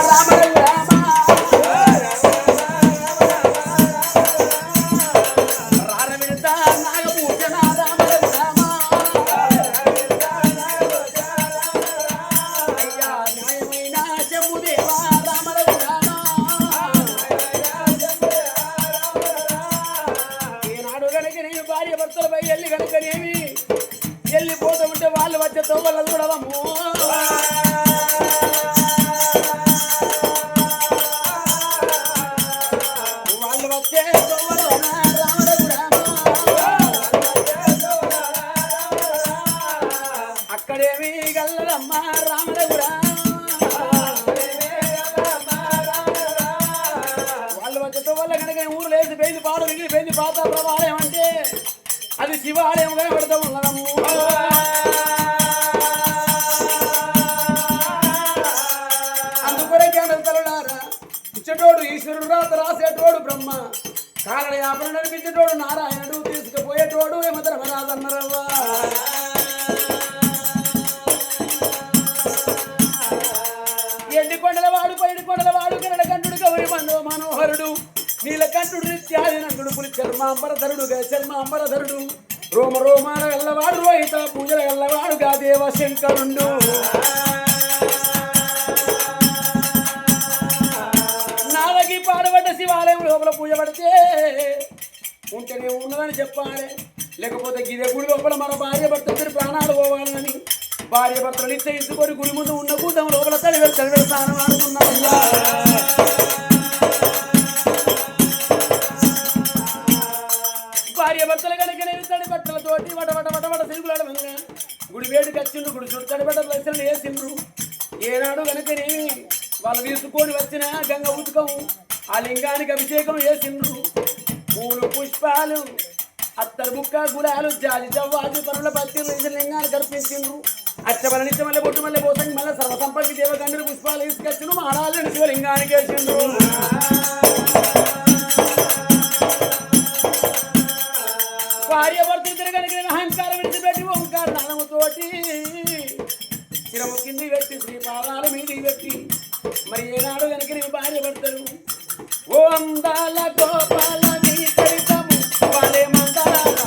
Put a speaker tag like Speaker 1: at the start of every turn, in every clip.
Speaker 1: రామ ఇచ్చటోడు ఈశ్వరుడు రాత రాసేటోడు బ్రహ్మ. కారణ యాపన నడిపించేటోడు నారాయణుడు తీసుకుపోయేటోడు ఏమధర్మరాజన్నరవ్వా ఎండి కొండల వాడు పైడి కొండల వాడు కన్నడ గౌరి మండవ మనోహరుడు నీలకంఠుడు నిత్యాదినంతుడు పులి చర్మాంబరధరుడు చర్మాంబరధరుడు రోమ రోమాల ఎల్లవాడు రోహిత పూజల ఎల్లవాడుగా దేవశంకరుండు. ఉంటేనే ఉన్నదని చెప్పాలి. లేకపోతే గిదే గుడి లోపల మన భార్య భర్త ఇద్దరు ప్రాణాలు పోవాలని. భార్య భర్తలు నిశ్చయించుకొని గుడి ముందు ఉన్న కూతం లోపల తల్లి తల్లి స్నానం ఆడుతున్నాయ్యా భార్య భర్తలు కనుక నేను తడి బట్టలతోటి వట వట వట వట తిరుగులాడమన్నా గుడి వేడికి వచ్చిండ్రు గుడి చుట్టూ తడి బట్టలు వేసిన వేసిండ్రు. ఏనాడు కనుకని వాళ్ళు తీసుకొని వచ్చిన గంగ ఉతుకం ఆ లింగానికి అభిషేకం చేసిండ్రు పూలు పుష్పాలు అత్తరు బుక్క గులాలు జాలి జవ్వాజు పనుల పత్తి లింగాలు లింగాన్ని అచ్చమల అచ్చబల నిత్య మల్లె బొట్టు మల్లె పోసంగి మళ్ళీ సర్వసంపత్తి దేవగండ్రులు పుష్పాలు తీసుకొచ్చిన మహారాజు శివలింగానికి వేసిండ్రు భార్య తిరగలిగిన కనుక అహంకారం విడిచిపెట్టి ఓంకార దానముతోటి శిరము కింది పెట్టి శ్రీ పాదాలు మీది పెట్టి మరి ఏనాడు కనుక నీ భార్య భర్తలు. ఓ అందాల గోపాల వాలే మందర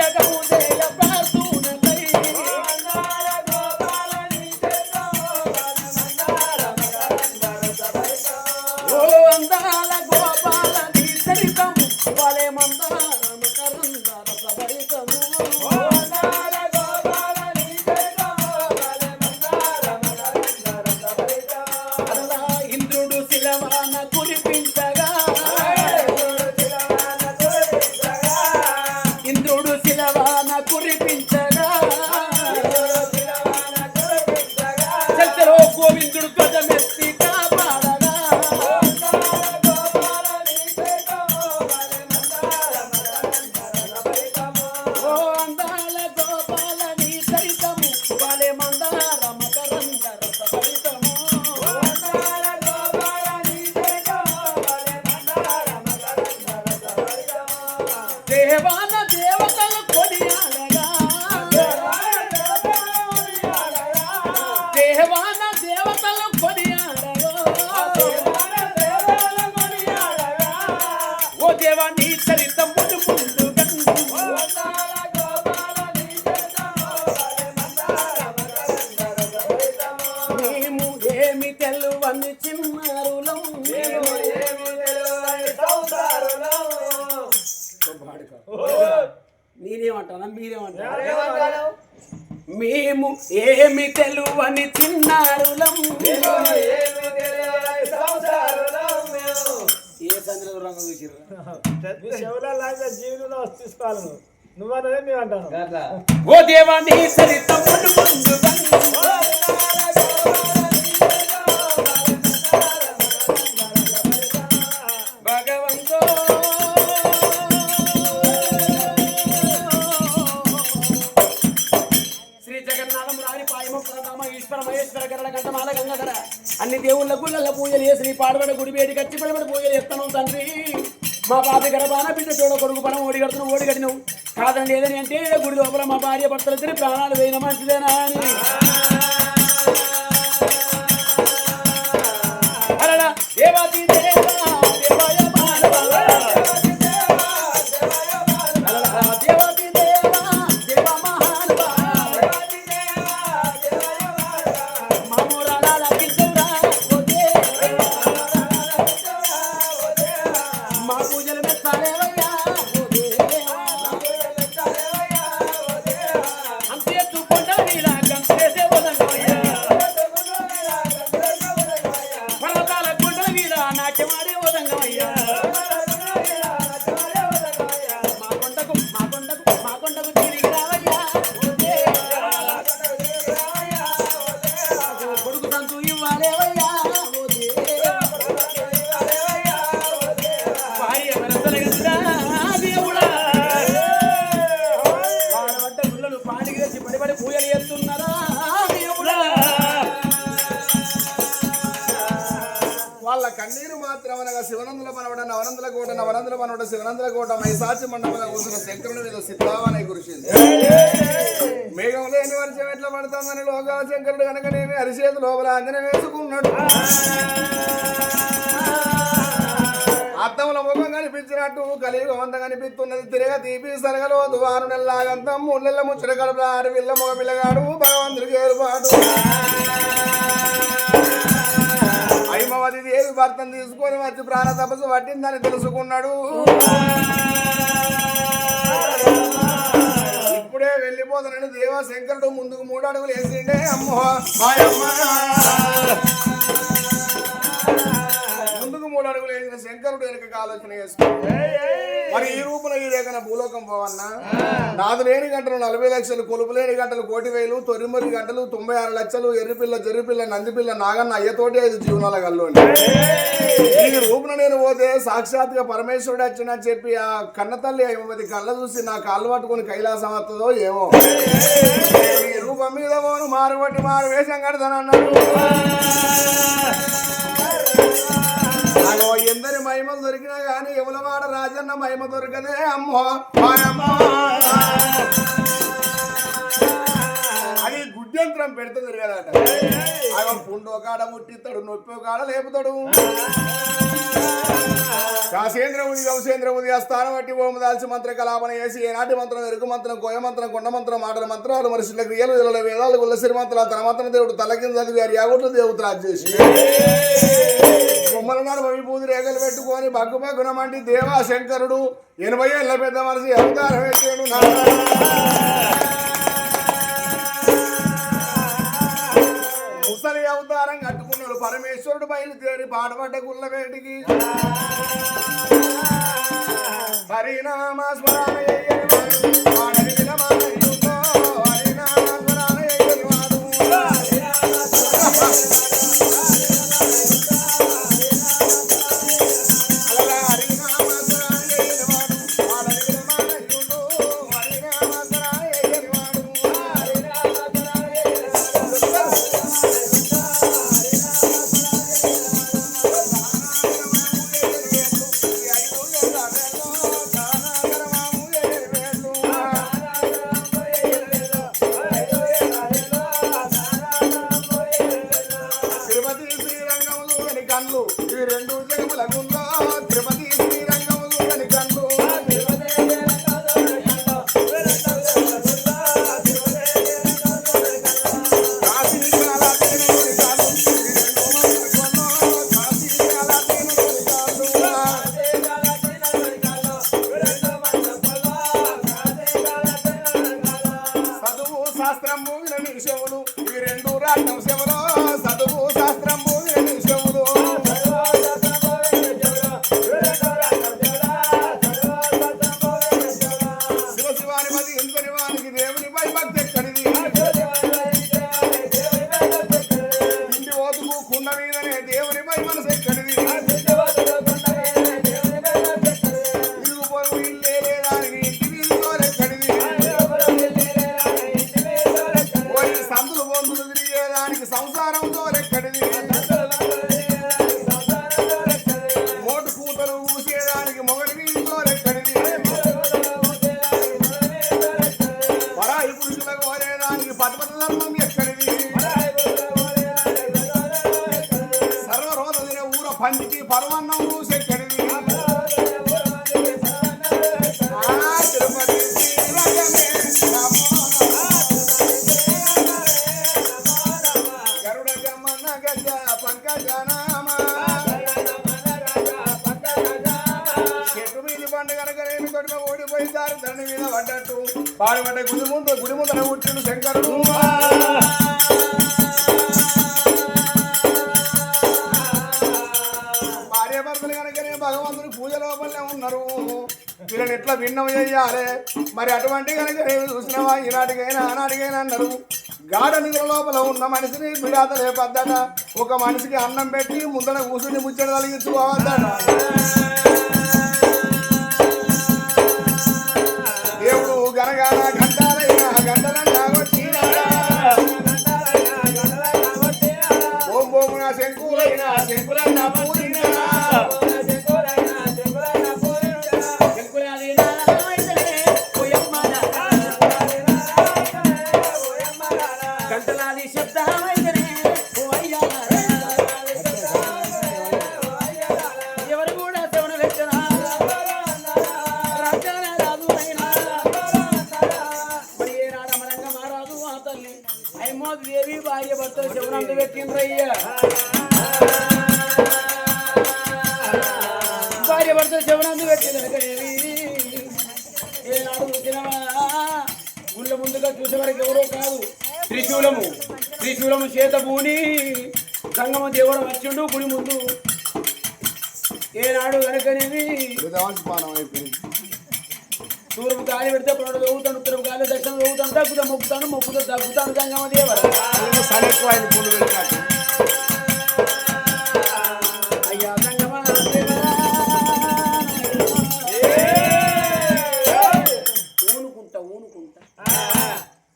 Speaker 1: ಜಗ దేవాన మీరేమంటారా? మేము ఏమి తెలువని చిన్నారులం. ఏ సందర్భ రంగం చూసిర్రా?
Speaker 2: శివలాగా జీవులలో తీసుకోవాలి నువ్వు నువ్వన్నదే మేము అంటాను
Speaker 1: ఓ దేవా నీ చేసి గుడివేడి గుడి కచ్చి పడబడి పోయే ఎత్తను తండ్రి. మా బాబు గర్భాన బిడ్డ చూడ కొడుకు పనం ఓడి కడుతున్నావు ఓడి కడినవు కాదని లేదని అంటే గుడి లోపల మా భార్య భర్తలు ఇద్దరి ప్రాణాలు వేయిన మంచిదేనా అని. ఏ దేవాది
Speaker 3: కన్నీరు మాత్రం అనగా శివనందుల మనవడ నవనందుల కోట నవనందుల మనవడ శివనందుల కోట మైసాచి మండపంలో కూర్చున్న శంకరుడు మీద సిద్ధావనే కురిసింది. మేఘం లేని వర్షం ఎట్లా పడుతుందని లోగా శంకరుడు కనుక నేను అరిచేతి లోపల అంజన వేసుకున్నాడు. అద్దంలో ముఖం కనిపించినట్టు కలియుగం అంత కనిపిస్తున్నది తిరగ తీపి సరగలో దువారు మూడు ముళ్ళెల్ల ముచ్చట కడుపుల ఆడపిల్ల మగ పిల్లగాడు భగవంతుడికి ఏర్పాటు. భర్తను తీసుకొని వచ్చి ప్రాణ తపస్సు పట్టిందని తెలుసుకున్నాడు ఇప్పుడే వెళ్ళిపోతానని దేవా శంకరుడు ముందుకు మూడు అడుగులు వేసిండే అమ్మో మాయమ్మ. మూడు అడుగులు వేసిన శంకరుడు వెనుక ఆలోచన చేసుకున్నాడు మరి ఈ రూపంలో ఈ రేఖన భూలోకం పోవన్నా? నాది లేని గంటలు నలభై లక్షలు కొలుపు లేని గంటలు కోటి వేలు తొమ్మిది గంటలు తొంభై ఆరు లక్షలు ఎర్రిపిల్ల జర్రిపిల్ల నందిపిల్ల నాగన్న అయ్యతోటి ఐదు జీవనాల కల్లు ఈ రూపున నేను పోతే సాక్షాత్గా పరమేశ్వరుడు వచ్చిన చెప్పి ఆ కన్న తల్లి ఐమది కళ్ళ చూసి నా కాళ్ళు పట్టుకుని కైలాసం వస్తుందో ఏమో. ఈ రూపం మీద పోను మారు మారు వేషం కడతానన్నాడు. అగో ఎందరి మహిమలు దొరికినా గానీ ఎవలవాడ రాజన్న మహిమ దొరకదే అమ్మో. అది గుడ్యంత్రం పెడితే తిరగదట అగో పుండో కాడ ముట్టిస్తాడు నొప్పి కాడ లేపుతాడు. గౌసేంద్రముది ఆ స్థానం బట్టి ఓము దాల్చి మంత్ర కలాపన చేసి ఏనాటి మంత్రం ఎరుకు మంత్రం కోయ మంత్రం కొండ మంత్రం మాటల మంత్రాలు మనుషుల క్రియలు వీళ్ళ వేదాలు గుల్లసిరి మంత్రాలు తన మంత్రం దేవుడు తలకింద చదివి వారి యాగుట్లు దేవుడు రాజేసి బొమ్మల వైభూతి రేగలు రేఖలు పెట్టుకొని బగ్గు మంటి దేవా శంకరుడు ఎనభై ఏళ్ళ పెద్ద మనిషి అవతారం ఎత్తాడు ముసలి అవతారం కట్టుకున్నాడు. పరమేశ్వరుడు బయలుదేరి పాటపడ్డ గుల్లవేటికి వేటికి. హరినామ స్మరణ ఎంతని వానికి దేవునిపై కోరేదానికి ఎక్కడిది సర్వరోధ ఊర పందికి మీద పడ్డట్టు. పాడుపడ్డ గుడి ముందు గుడి ముందర పుట్టిండు శంకరుడు. భార్య భర్తలు కనుకనే భగవంతుని పూజ లోపలనే ఉన్నారు. వీళ్ళని ఎట్లా భిన్నం చేయాలి? మరి అటువంటి కనుక చూసినవా? ఈనాటికైనా ఆనాటికైనా అన్నారు. గాఢ నిద్ర లోపల ఉన్న మనిషిని బిడాతలే పద్దట. ఒక మనిషికి అన్నం పెట్టి ముందర కూర్చుని ముచ్చట కలిగించుకోవద్దట
Speaker 1: భార్య భర్తలు శవనంత పెట్టిండ్రయ్యా భార్య భర్తలు శవనంత పెట్టిండ్రదేవి ఏనాడు చూసినవా గుళ్ళ ముందుగా చూసే వరకు ఎవరో కాదు త్రిశూలము త్రిశూలము చేతభూని సంగమ దేవుడు వచ్చిండు గుడి ముందు ఏనాడు వెనకనేవి
Speaker 3: విధవాంశపానం అయిపోయింది
Speaker 1: తూర్పు గాలి పెడితే పునడు తవ్వుతాను ఉత్తరపు గాలి దక్షిణ తవ్వుతాను తగ్గుతా మొక్కుతాను మొక్కుతా తగ్గుతాను దేవర అయ్యా. ఊనుకుంటా ఊనుకుంటా.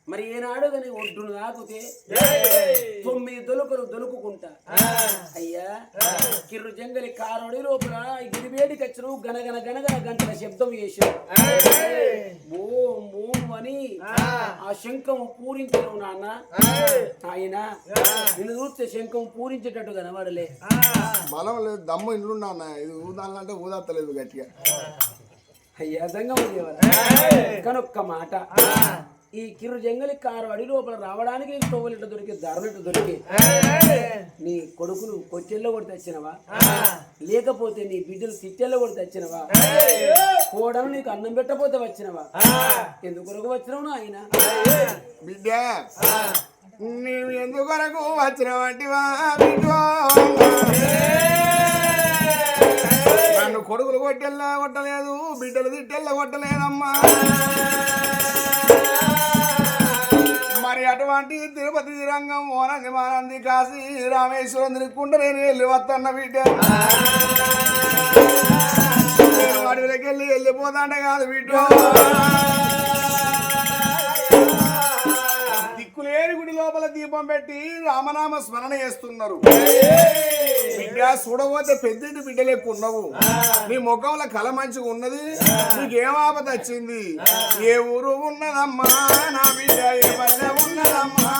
Speaker 1: మరి ఏనాడు కానీ ఒడ్డును తాకుతే తొమ్మిది దొలుకలు దొలుకుకుంటా. అయ్యా కిర్రు జంగలి కారోడి లోపల వచ్చిన గనగన గనగన గంటల శబ్దం చేసావు ఓం ఓం అని ఆ! శంఖం పూరించను నాన్న. ఆయన నిన్ను చూస్తే శంఖం పూరించేటట్టు కనబడలే.
Speaker 3: బలం లేదు దమ్ము ఇండ్లున్నా అన్న. ఇది ఊదాలంటే ఊదత్తలేదు గట్టిగా.
Speaker 1: అయ్యా సంగమ దేవర కనొక్క మాట. ఈ కిర్రు జంగలి కారు అడి లోపల రావడానికి నీకు తోవలిట దొరికి దారులిట దొరికి. నీ కొడుకును కొచ్చెల్లో కొడి తెచ్చినవా? లేకపోతే నీ బిడ్డలు సిట్టెల్లో కొడి తెచ్చినవా? కోడలు నీకు అన్నం పెట్టపోతే వచ్చినవా? ఎందుకొరకు వచ్చినావు ఆయన?
Speaker 3: బిడ్డ నీవు ఎందుకొరకు వచ్చిన వంటివా బిడ్డో? నన్ను కొడుకులు కొట్టెల్లా కొట్టలేదు బిడ్డలు తిట్టెల్లా కొట్టలేదమ్మా. మరి అటువంటి తిరుపతి రంగం మోనంది మానంది కాశీ రామేశ్వరం తిరుగుకుంటే నేను వెళ్ళి వస్తాన్న బిడ్డ నేను అడవిలోకి వెళ్ళి వెళ్ళిపోతాంటే కాదు బిడ్డ దిక్కులేని గుడి లోపల దీపం పెట్టి రామనామ స్మరణ చేస్తున్నారు. బిడ్డ చూడబోతే పెద్దింటి బిడ్డ లెక్క ఉన్నావు నీ ముఖంలో కల మంచిగా ఉన్నది. నీకేం ఆపద వచ్చింది? ఏ ఊరు ఉన్నదమ్మా? నా బిడ్డ ఏ పల్లె ఉన్నదమ్మా.